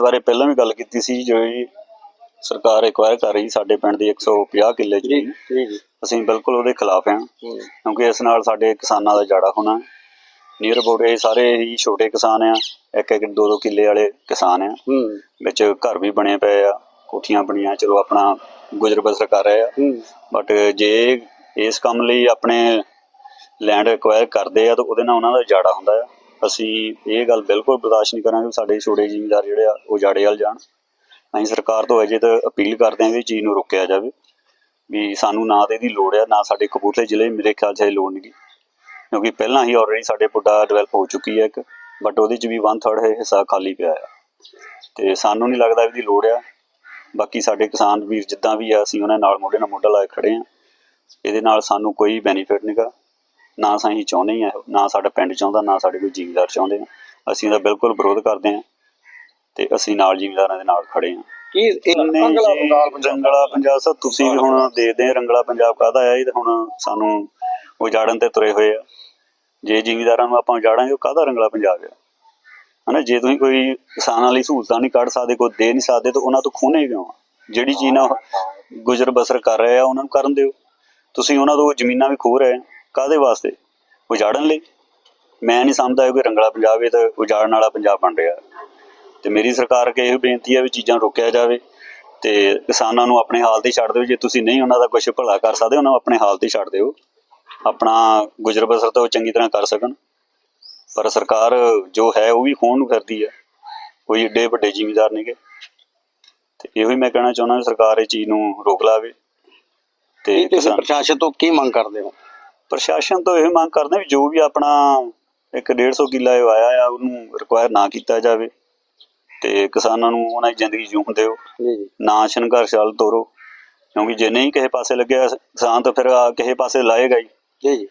ਇਸ ਬਾਰੇ ਪਹਿਲਾਂ ਵੀ ਗੱਲ ਕੀਤੀ ਸੀ ਜੋ ਜੀ ਸਰਕਾਰ ਐਕਵਾਇਰ ਕਰ ਰਹੀ ਸਾਡੇ ਪਿੰਡ ਦੀ 150 ਕਿੱਲੇ ਜੀ ਜ਼ਮੀਨ ਅਸੀਂ ਬਿਲਕੁਲ ਉਹਦੇ ਖਿਲਾਫ ਹਾਂ ਕਿਉਂਕਿ ਇਸ ਨਾਲ ਸਾਡੇ ਕਿਸਾਨਾਂ ਦਾ ਜਾੜਾ ਹੋਣਾ ਨੀਅਰ ਅਬਾਊਟ ਇਹ ਸਾਰੇ ਹੀ ਛੋਟੇ ਕਿਸਾਨ ਆ ਇੱਕ ਇੱਕ ਦੋ ਦੋ ਕਿੱਲੇ ਵਾਲੇ ਕਿਸਾਨ ਆ। ਵਿੱਚ ਘਰ ਵੀ ਬਣੇ ਪਏ ਆ ਕੋਠੀਆਂ ਬਣੀਆਂ ਚਲੋ ਆਪਣਾ ਗੁਜ਼ਰ ਬਸਰ ਕਰ ਰਹੇ ਆ। ਬਟ ਜੇ ਇਸ ਕੰਮ ਲਈ ਆਪਣੇ ਲੈਂਡ ਐਕਵਾਇਰ ਕਰਦੇ ਆ ਤਾਂ ਉਹਦੇ ਨਾਲ ਉਹਨਾਂ ਦਾ ਜਾੜਾ ਹੁੰਦਾ ਆ। ਅਸੀਂ ਇਹ ਗੱਲ ਬਿਲਕੁਲ ਬਰਦਾਸ਼ਤ ਨਹੀਂ ਕਰਾਂਗੇ ਵੀ ਸਾਡੇ ਛੋਟੇ ਜ਼ਿਮੀਂਦਾਰ ਜਿਹੜੇ ਆ, ਉਹ ਜਾੜੇ ਵੱਲ ਜਾਣ। ਅਸੀਂ ਸਰਕਾਰ ਤੋਂ ਅਜੇ ਤਾਂ ਅਪੀਲ ਕਰਦੇ ਹਾਂ ਵੀ ਚੀਜ਼ ਨੂੰ ਰੋਕਿਆ ਜਾਵੇ ਵੀ ਸਾਨੂੰ ਨਾ ਤਾਂ ਇਹਦੀ ਲੋੜ ਆ, ਨਾ ਸਾਡੇ ਕਪੂਰਥਲੇ ਜ਼ਿਲ੍ਹੇ ਮੇਰੇ ਖਿਆਲ 'ਚ ਇਹ ਲੋੜ ਨਹੀਂ। ਕਿਉਂਕਿ ਪਹਿਲਾਂ ਹੀ ਆਲਰੇਡੀ ਸਾਡੇ ਪੁੱਡਾ ਡਿਵੈਲਪ ਹੋ ਚੁੱਕੀ ਹੈ ਇੱਕ ਬਟ ਉਹਦੇ 'ਚ ਵੀ 1/3 ਹਿੱਸਾ ਖਾਲੀ ਪਿਆ ਆ। ਤੇ ਸਾਨੂੰ ਨਹੀਂ ਲੱਗਦਾ ਇਹਦੀ ਲੋੜ ਆ। ਬਾਕੀ ਸਾਡੇ ਕਿਸਾਨ ਵੀਰ ਜਿੱਦਾਂ ਵੀ ਆ, ਅਸੀਂ ਉਹਨਾਂ ਨਾਲ ਮੋਢੇ ਨਾਲ ਮੋਢਾ ਲਾ ਕੇ ਖੜੇ ਆ। ਇਹਦੇ ਨਾਲ ਸਾਨੂੰ ਕੋਈ ਬੈਨੀਫਿਟ ਨਹੀਂਗਾ ਨਾ ਅਸੀਂ ਚਾਹੁੰਦੇ ਆ ਨਾ ਸਾਡਾ ਪਿੰਡ ਚਾਹੁੰਦਾ ਨਾ ਸਾਡੇ ਕੋਈ ਜ਼ਿਮੀਂਦਾਰ ਚਾਹੁੰਦੇ ਆ। ਅਸੀਂ ਇਹਦਾ ਬਿਲਕੁਲ ਵਿਰੋਧ ਕਰਦੇ ਆ ਤੇ ਅਸੀਂ ਨਾਲ ਜ਼ਿਮੀਂਦਾਰਾਂ ਦੇ ਨਾਲ ਖੜੇ ਆ ਕੀ ਪੰਜਾਬ ਰੰਗਲਾ ਪੰਜਾਬ ਸਰ ਤੁਸੀਂ ਵੀ ਹੁਣ ਦੇਖਦੇ ਆ ਰੰਗਲਾ ਪੰਜਾਬ ਕਾਹਦਾ ਆ ਇਹ ਤਾਂ ਹੁਣ ਸਾਨੂੰ ਉਜਾੜਨ ਤੇ ਤੁਰੇ ਹੋਏ ਆ। ਜੇ ਜ਼ਿਮੀਂਦਾਰਾਂ ਨੂੰ ਆਪਾਂ ਉਜਾੜਾਂਗੇ ਉਹ ਕਾਹਦਾ ਰੰਗਲਾ ਪੰਜਾਬ ਆ? ਹਨਾ ਜੇ ਤੁਸੀਂ ਕੋਈ ਕਿਸਾਨਾਂ ਲਈ ਸਹੂਲਤਾਂ ਨਹੀਂ ਕੱਢ ਸਕਦੇ ਕੋਈ ਦੇ ਨਹੀਂ ਸਕਦੇ ਤਾਂ ਉਹਨਾਂ ਤੋਂ ਖੋਹਣੇ ਕਿਉਂ ਆ? ਜਿਹੜੀ ਚੀਜ਼ ਨਾਲ ਗੁਜ਼ਰ ਬਸਰ ਕਰ ਰਹੇ ਆ ਉਹਨਾਂ ਨੂੰ ਕਰਨ ਦਿਓ। ਤੁਸੀਂ ਉਹਨਾਂ ਤੋਂ ਜ਼ਮੀਨਾਂ ਵੀ ਖੋਹ ਰਹੇ ਆ। ਕਾਹਦੇ ਵਾਸਤੇ? ਉਜਾੜਨ ਲਈ। ਮੈਂ ਨਹੀਂ ਸਮਝਦਾ ਇਹ ਕੋਈ ਰੰਗਲਾ ਪੰਜਾਬ ਇਹ ਤਾਂ ਉਜਾੜਨ ਵਾਲਾ ਪੰਜਾਬ ਬਣ ਰਿਹਾ। ਤੇ ਮੇਰੀ ਸਰਕਾਰ ਅੱਗੇ ਇਹ ਬੇਨਤੀ ਹੈ ਵੀ ਚੀਜ਼ਾਂ ਰੋਕਿਆ ਜਾਵੇ ਤੇ ਕਿਸਾਨਾਂ ਨੂੰ ਆਪਣੇ ਹਾਲ ਤੇ ਛੱਡ ਦਿਓ। ਜੇ ਤੁਸੀਂ ਨਹੀਂ ਉਹਨਾਂ ਦਾ ਕੁਝ ਭਲਾ ਕਰ ਸਕਦੇ ਉਹਨਾਂ ਨੂੰ ਆਪਣੇ ਹਾਲ ਤੇ ਛੱਡ ਦਿਓ। ਆਪਣਾ ਗੁਜ਼ਰ ਬਸਰ ਤਾਂ ਉਹ ਚੰਗੀ ਤਰ੍ਹਾਂ ਕਰ ਸਕਣ। ਪਰ ਸਰਕਾਰ ਜੋ ਹੈ ਉਹ ਵੀ ਖੋਣ ਨੂੰ ਫਿਰਦੀ ਹੈ। ਕੋਈ ਏਡੇ ਵੱਡੇ ਜ਼ਿਮੀਂਦਾਰ ਨੇਗੇ ਤੇ ਇਹੋ ਹੀ ਮੈਂ ਕਹਿਣਾ ਚਾਹੁੰਦਾ ਸਰਕਾਰ ਇਹ ਚੀਜ਼ ਨੂੰ ਰੋਕ ਲਾਵੇ। ਤੇ ਕੀ ਤੁਸੀਂ ਪ੍ਰਸ਼ਾਸਨ ਤੋਂ ਕੀ ਮੰਗ ਕਰਦੇ ਹੋ? ਪ੍ਰਸ਼ਾਸਨ ਤੋਂ ਇਹ ਮੰਗ ਕਰਦੇ ਵੀ ਜੋ ਵੀ ਆਪਣਾ ਇੱਕ 150 ਕਿੱਲਾ ਇਹ ਆਇਆ ਆ ਉਹਨੂੰ ਰਿਕੁਆਇਰ ਨਾ ਕੀਤਾ ਜਾਵੇ ਤੇ ਕਿਸਾਨਾਂ ਨੂੰ ਉਹਨਾਂ ਦੀ ਜ਼ਿੰਦਗੀ ਜਿਉਣ ਦਿਓ। ਨਾ ਸੰਘਰਸ਼ ਵੱਲ ਤੋਰੋ ਕਿਉਂਕਿ ਜੇ ਨਹੀਂ ਕਿਸੇ ਪਾਸੇ ਲੱਗਿਆ ਕਿਸਾਨ ਤਾਂ ਫਿਰ ਕਿਸੇ ਪਾਸੇ ਲਾਏਗਾ ਹੀ। ਜੀ ਜੀ।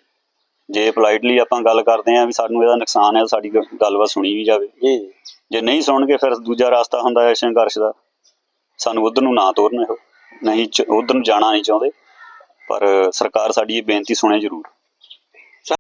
ਜੇ ਪੋਲਾਈਟਲੀ ਆਪਾਂ ਗੱਲ ਕਰਦੇ ਆਂ ਵੀ ਸਾਨੂੰ ਇਹਦਾ ਨੁਕਸਾਨ ਹੈ ਸਾਡੀ ਗੱਲਬਾਤ ਸੁਣੀ ਵੀ ਜਾਵੇ। ਜੀ ਨਹੀਂ ਸੁਣਗੇ ਫਿਰ ਦੂਜਾ ਰਸਤਾ ਹੁੰਦਾ ਹੈ ਸੰਘਰਸ਼ ਦਾ। ਸਾਨੂੰ ਉਧਰ ਨੂੰ ਨਾ ਤੋਰਨ ਇਹੋ। ਨਹੀਂ ਉਧਰ ਨੂੰ ਜਾਣਾ ਨਹੀਂ ਚਾਹੁੰਦੇ। ਪਰ ਸਰਕਾਰ ਸਾਡੀ ਇਹ ਬੇਨਤੀ ਸੁਣੇ ਜ਼ਰੂਰ।